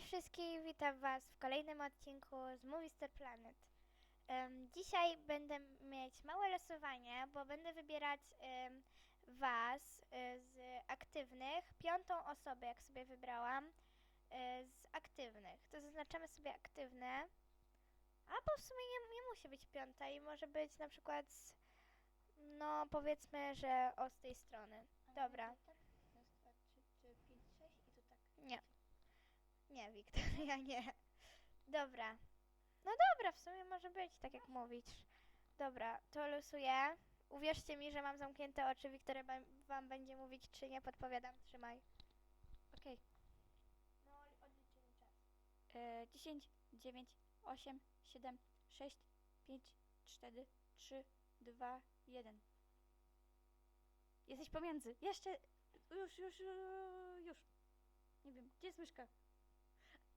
Cześć wszystkich, witam Was w kolejnym odcinku z Movie Star Planet. Em, dzisiaj będę mieć małe losowanie, bo będę wybierać em, Was e, z aktywnych, piątą osobę, jak sobie wybrałam, e, z aktywnych. To zaznaczamy sobie aktywne, albo w sumie nie, nie musi być piąta i może być na przykład, z, no powiedzmy, że o z tej strony. Dobra. Tak, raz, dwa, trzy, cztery, pięć, sześć i to tak. Nie. Nie, Wiktoria, nie. Dobra. No dobra, w sumie może być, tak jak mówisz. Dobra, to losuję. Uwierzcie mi, że mam zamknięte oczy. Wiktoria wam będzie mówić, czy nie podpowiadam. Trzymaj. Okej. No, odliczymy czas. E, 10, 9, 8, 7, 6, 5, 4, 3, 2, 1. Jesteś pomiędzy. Jeszcze. Już, już, już. już. Nie wiem, gdzie jest myszka?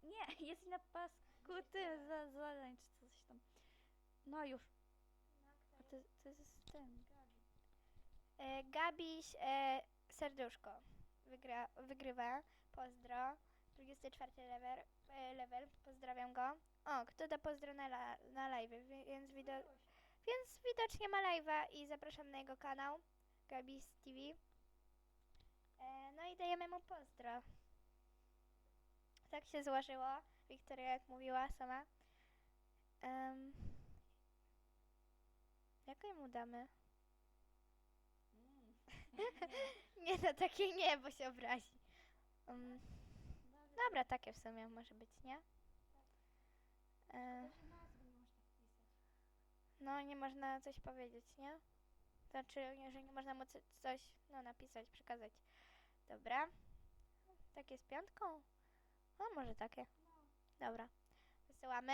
Nie, jest na pasku ty za zadań czy coś tam. No już. A to, to jest ten. E, Gabiś e, Serduszko Wygra, wygrywa. Pozdro. 24 level, e, level. Pozdrawiam go. O, kto da pozdro na, la, na live, więc, wido- więc widocznie ma live'a i zapraszam na jego kanał Gabiś TV. E, no i dajemy mu pozdro. Tak się złożyło. Wiktoria jak mówiła sama. Um, jakie mu damy? Nie, no takie nie, bo się obrazi. Um, dobra, takie w sumie może być, nie? No, nie można coś powiedzieć, nie? Znaczy, że nie można mu co- coś no, napisać, przekazać. Dobra. Takie z piątką? No, może takie. Dobra. Wysyłamy.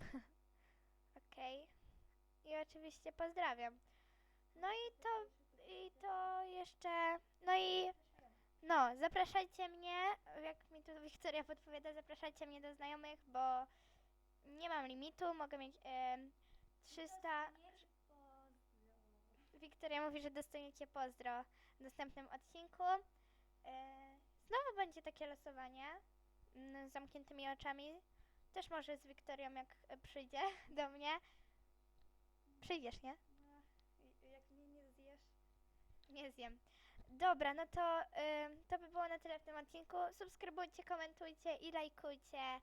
Okej. I oczywiście pozdrawiam. No i to, i to jeszcze, no i, no, zapraszajcie mnie, jak mi tu Wiktoria podpowiada, zapraszajcie mnie do znajomych, bo nie mam limitu, mogę mieć em, 300, Wiktoria mówi, że dostaniecie pozdro w następnym odcinku. E, Znowu będzie takie losowanie mm, z zamkniętymi oczami. Też może z Wiktorią, jak e, przyjdzie do mnie. Przyjdziesz, nie? Jak mnie nie zjesz. Nie zjem. Dobra, no to, ym, to by było na tyle w tym odcinku. Subskrybujcie, komentujcie i lajkujcie.